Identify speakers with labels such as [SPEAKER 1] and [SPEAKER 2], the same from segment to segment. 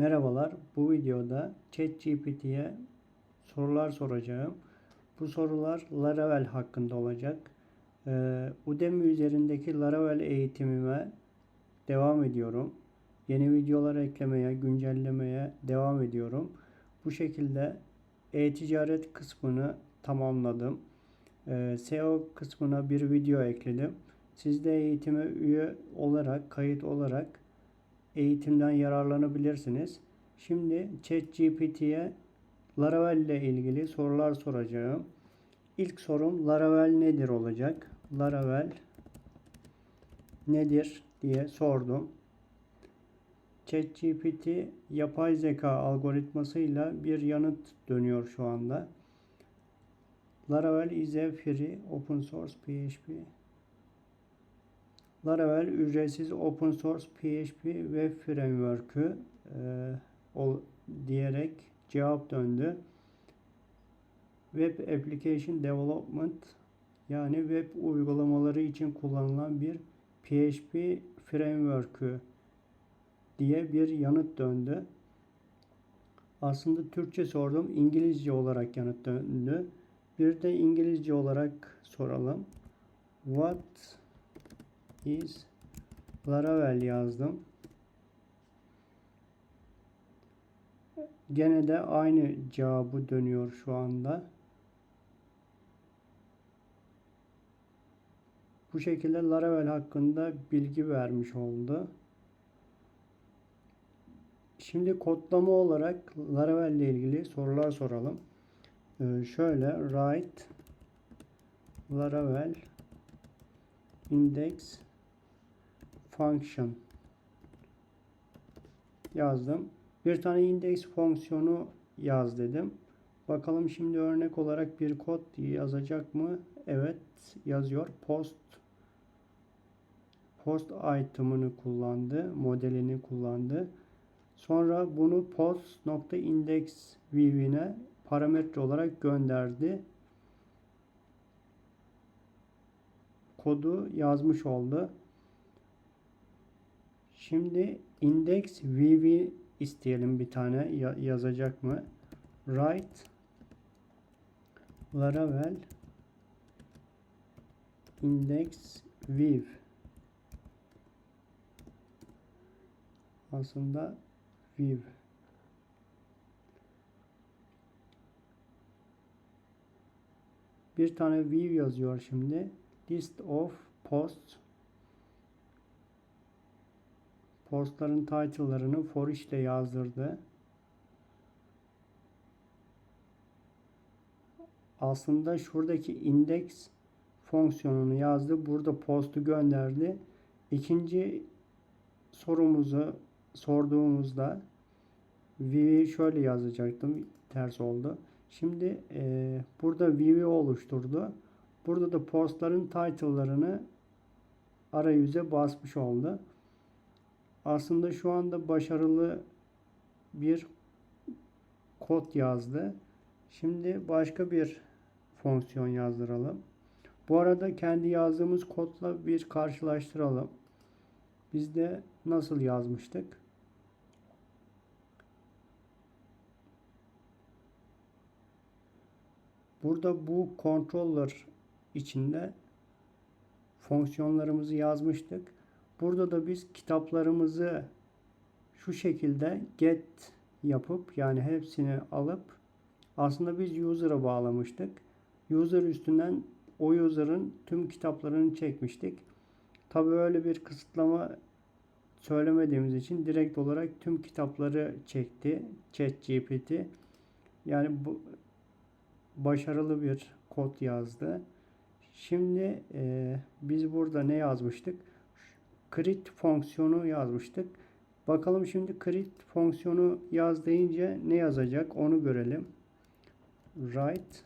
[SPEAKER 1] Merhabalar, bu videoda ChatGPT'ye sorular soracağım. Bu sorular Laravel hakkında olacak. Ee, Udemy üzerindeki Laravel eğitimime devam ediyorum. Yeni videolar eklemeye, güncellemeye devam ediyorum. Bu şekilde e-ticaret kısmını tamamladım. Ee, SEO kısmına bir video ekledim. Siz de eğitime üye olarak, kayıt olarak eğitimden yararlanabilirsiniz. Şimdi ChatGPT'ye Laravel ile ilgili sorular soracağım. İlk sorum Laravel nedir olacak? Laravel nedir diye sordum. ChatGPT yapay zeka algoritmasıyla bir yanıt dönüyor şu anda. Laravel is a free open source PHP Laravel ücretsiz open source PHP web framework'ü e, diyerek cevap döndü. Web Application Development yani web uygulamaları için kullanılan bir PHP framework'ü diye bir yanıt döndü. Aslında Türkçe sordum. İngilizce olarak yanıt döndü. Bir de İngilizce olarak soralım. What is Laravel yazdım. Gene de aynı cevabı dönüyor şu anda. Bu şekilde Laravel hakkında bilgi vermiş oldu. Şimdi kodlama olarak Laravel ile ilgili sorular soralım. Ee, şöyle write Laravel index function yazdım. Bir tane index fonksiyonu yaz dedim. Bakalım şimdi örnek olarak bir kod yazacak mı? Evet yazıyor. Post post item'ını kullandı. Modelini kullandı. Sonra bunu post.index view'ine parametre olarak gönderdi. Kodu yazmış oldu. Şimdi index vv isteyelim bir tane. Yazacak mı? Write Laravel. İndex viv aslında viv bir tane viv yazıyor şimdi. List of posts postların title'larını for ile yazdırdı. Aslında şuradaki index fonksiyonunu yazdı. Burada post'u gönderdi. İkinci sorumuzu sorduğumuzda view'i şöyle yazacaktım. Ters oldu. Şimdi e, burada view'i oluşturdu. Burada da postların title'larını arayüze basmış oldu. Aslında şu anda başarılı bir kod yazdı. Şimdi başka bir fonksiyon yazdıralım. Bu arada kendi yazdığımız kodla bir karşılaştıralım. Biz de nasıl yazmıştık? Burada bu controller içinde fonksiyonlarımızı yazmıştık. Burada da biz kitaplarımızı şu şekilde get yapıp yani hepsini alıp aslında biz user'a bağlamıştık. User üstünden o user'ın tüm kitaplarını çekmiştik. Tabi öyle bir kısıtlama söylemediğimiz için direkt olarak tüm kitapları çekti ChatGPT. Yani bu başarılı bir kod yazdı. Şimdi e, biz burada ne yazmıştık? Crit fonksiyonu yazmıştık. Bakalım şimdi crit fonksiyonu yaz deyince ne yazacak onu görelim. Write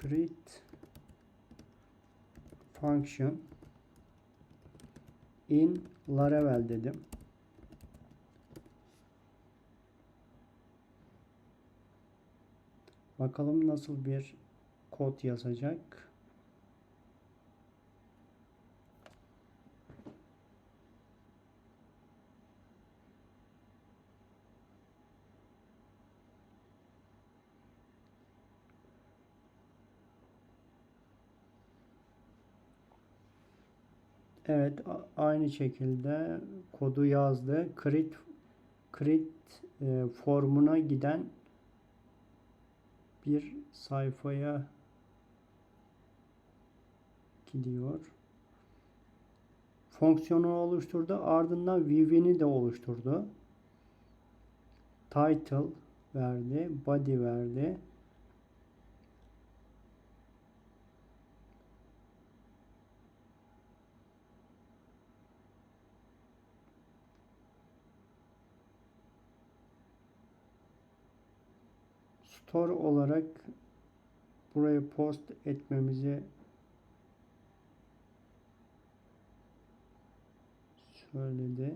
[SPEAKER 1] crit function in Laravel dedim. Bakalım nasıl bir kod yazacak. Evet, aynı şekilde kodu yazdı. Create create e, formuna giden bir sayfaya gidiyor. Fonksiyonu oluşturdu. Ardından view'ini de oluşturdu. Title verdi. Body verdi. Store olarak buraya post etmemizi söyledi.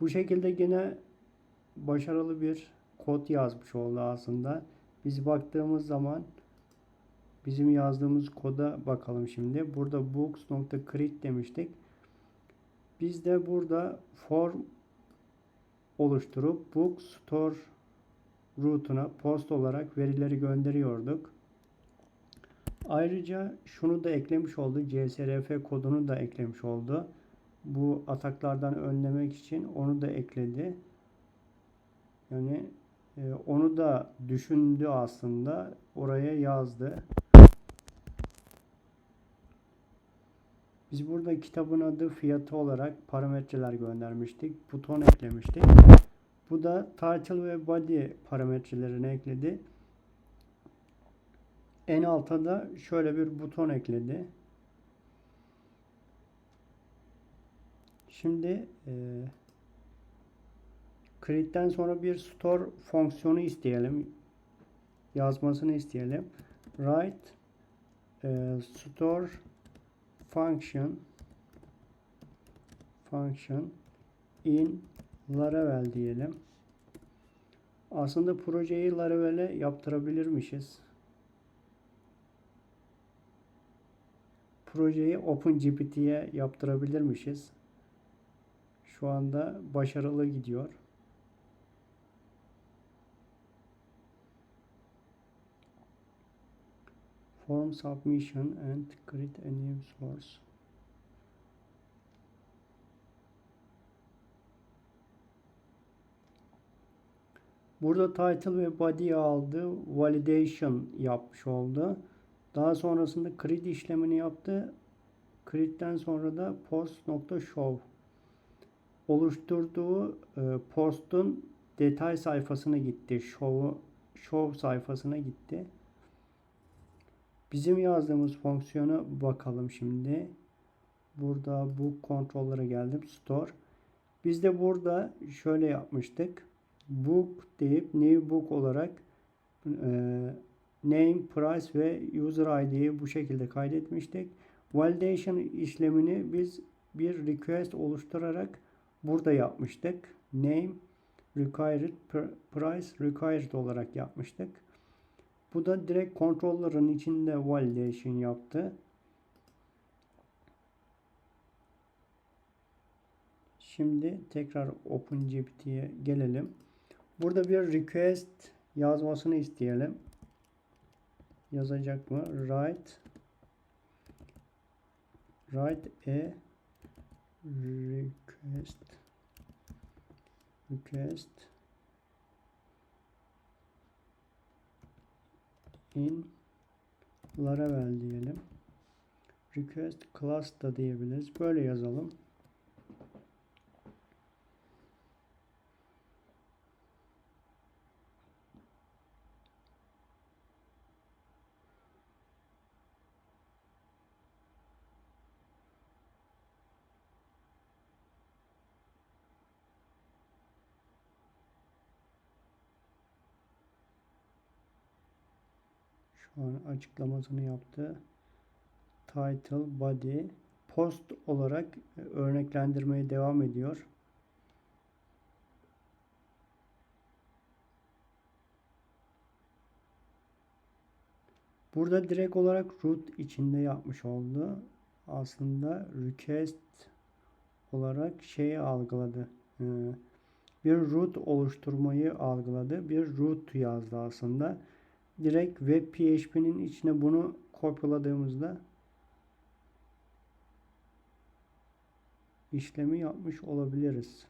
[SPEAKER 1] Bu şekilde yine başarılı bir kod yazmış oldu aslında. Biz baktığımız zaman bizim yazdığımız koda bakalım şimdi. Burada books.create demiştik. Biz de burada form oluşturup book store rootuna post olarak verileri gönderiyorduk. Ayrıca şunu da eklemiş oldu. CSRF kodunu da eklemiş oldu. Bu ataklardan önlemek için onu da ekledi. Yani e, onu da düşündü aslında. Oraya yazdı. Biz burada kitabın adı fiyatı olarak parametreler göndermiştik. Buton eklemiştik. Bu da title ve body parametrelerini ekledi. En alta da şöyle bir buton ekledi. Şimdi e, create'den sonra bir store fonksiyonu isteyelim. Yazmasını isteyelim. Write e, store function function in Laravel diyelim. Aslında projeyi Laravel'e yaptırabilirmişiz. Projeyi OpenGPT'ye yaptırabilirmişiz. Şu anda başarılı gidiyor. Form submission and create a new source. Burada title ve body aldı. Validation yapmış oldu. Daha sonrasında create işlemini yaptı. Create'den sonra da post.show oluşturduğu e, postun detay sayfasına gitti. Show, show sayfasına gitti. Bizim yazdığımız fonksiyona bakalım şimdi. Burada bu kontrollere geldim. Store. Biz de burada şöyle yapmıştık. Book deyip new book olarak e, name, price ve user ID'yi bu şekilde kaydetmiştik. Validation işlemini biz bir request oluşturarak burada yapmıştık. Name required, price required olarak yapmıştık. Bu da direkt kontrollerin içinde validation yaptı. Şimdi tekrar OpenGPT'ye gelelim. Burada bir request yazmasını isteyelim. Yazacak mı? Write write a request request in Laravel diyelim. Request class da diyebiliriz. Böyle yazalım. Şu an açıklamasını yaptı. Title, body, post olarak örneklendirmeye devam ediyor. Burada direkt olarak root içinde yapmış oldu. Aslında request olarak şeyi algıladı. Ee, bir root oluşturmayı algıladı. Bir root yazdı aslında direkt web PHP'nin içine bunu kopyaladığımızda işlemi yapmış olabiliriz.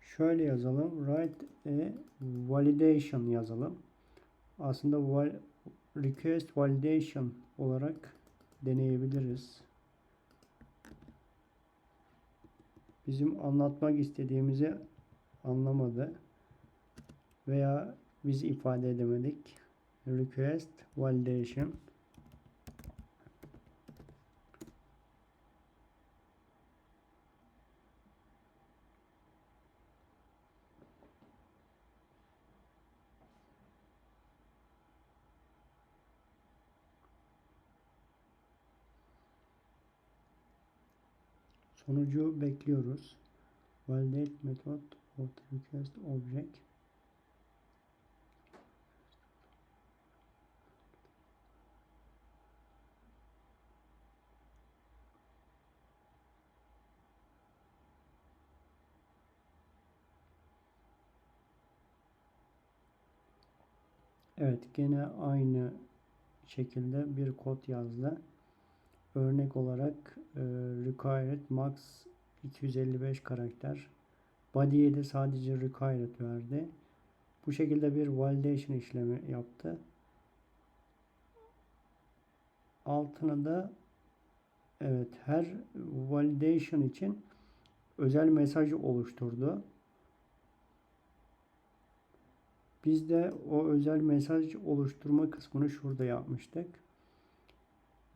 [SPEAKER 1] Şöyle yazalım. Write a validation yazalım. Aslında val request validation olarak deneyebiliriz. Bizim anlatmak istediğimizi anlamadı veya biz ifade edemedik. Request validation Sonucu bekliyoruz. Validate method of request object. Evet gene aynı şekilde bir kod yazdı. Örnek olarak e, required max 255 karakter. Body'ye de sadece required verdi. Bu şekilde bir validation işlemi yaptı. Altına da evet her validation için özel mesaj oluşturdu. Biz de o özel mesaj oluşturma kısmını şurada yapmıştık.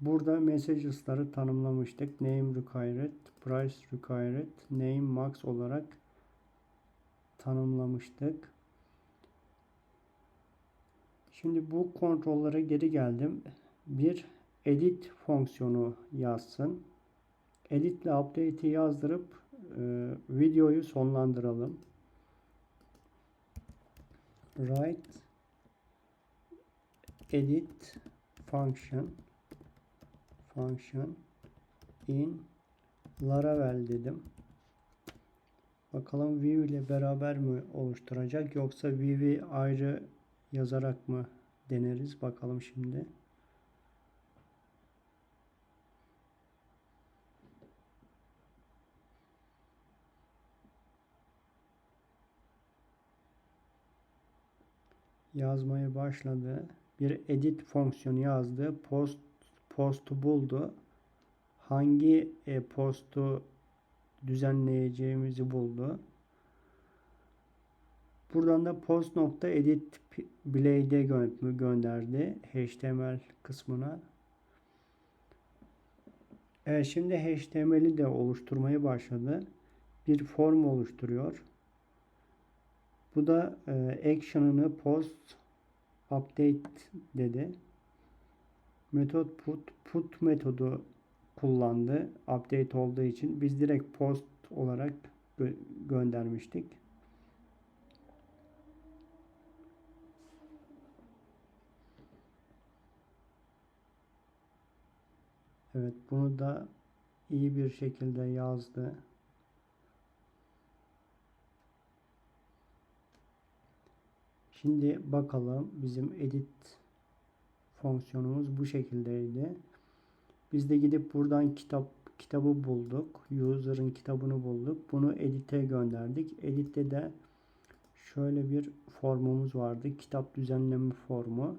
[SPEAKER 1] Burada messages'ları tanımlamıştık. Name required, price required, name max olarak tanımlamıştık. Şimdi bu kontrollere geri geldim. Bir edit fonksiyonu yazsın. Edit ile update'i yazdırıp e, videoyu sonlandıralım. Write edit function function in Laravel dedim. Bakalım view ile beraber mi oluşturacak yoksa view'i ayrı yazarak mı deneriz bakalım şimdi. Yazmaya başladı. Bir edit fonksiyonu yazdı. Post postu buldu. Hangi e, postu düzenleyeceğimizi buldu. Buradan da post nokta edit blade'e gö gönderdi HTML kısmına. Evet şimdi HTML'i de oluşturmaya başladı. Bir form oluşturuyor. Bu da e, action'ını post update dedi. Metot put put metodu kullandı. Update olduğu için biz direkt post olarak gö göndermiştik. Evet bunu da iyi bir şekilde yazdı. Şimdi bakalım bizim edit fonksiyonumuz bu şekildeydi. Biz de gidip buradan kitap kitabı bulduk. User'ın kitabını bulduk. Bunu edit'e gönderdik. Edit'te de şöyle bir formumuz vardı. Kitap düzenleme formu.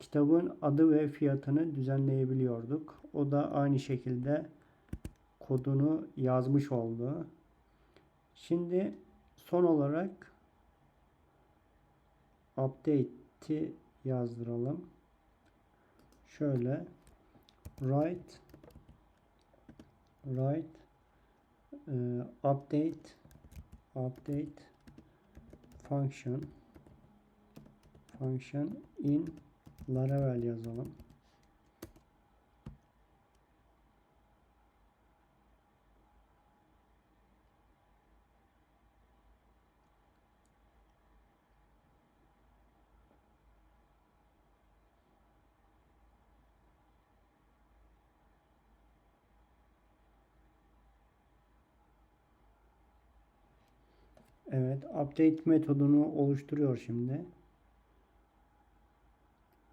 [SPEAKER 1] Kitabın adı ve fiyatını düzenleyebiliyorduk. O da aynı şekilde kodunu yazmış oldu. Şimdi son olarak update'i yazdıralım. Şöyle write write e, update update function function in Laravel yazalım. Evet, update metodunu oluşturuyor şimdi.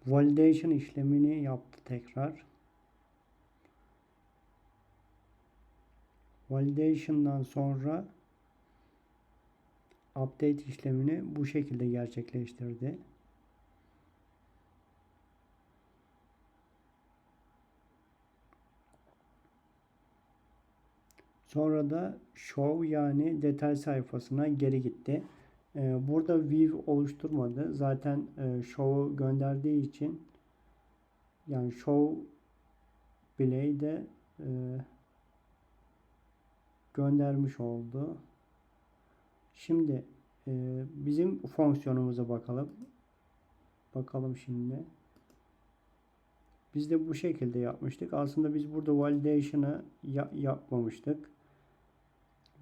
[SPEAKER 1] Validation işlemini yaptı tekrar. Validation'dan sonra update işlemini bu şekilde gerçekleştirdi. Sonra da show yani detay sayfasına geri gitti. Ee, Burada view oluşturmadı. Zaten e, show'u gönderdiği için yani show bileği de e, göndermiş oldu. Şimdi e, bizim fonksiyonumuza bakalım. Bakalım şimdi. Biz de bu şekilde yapmıştık. Aslında biz burada validation'ı ya- yapmamıştık.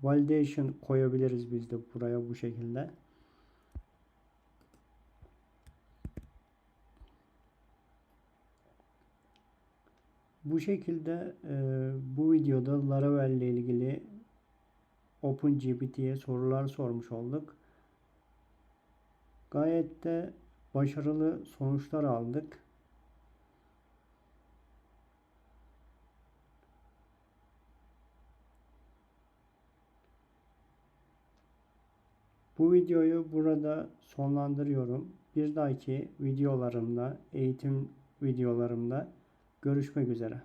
[SPEAKER 1] Validation koyabiliriz biz de buraya bu şekilde. Bu şekilde e, bu videoda Laravel ile ilgili OpenGPT'ye sorular sormuş olduk. Gayet de başarılı sonuçlar aldık. Bu videoyu burada sonlandırıyorum. Bir dahaki videolarımda, eğitim videolarımda görüşmek üzere.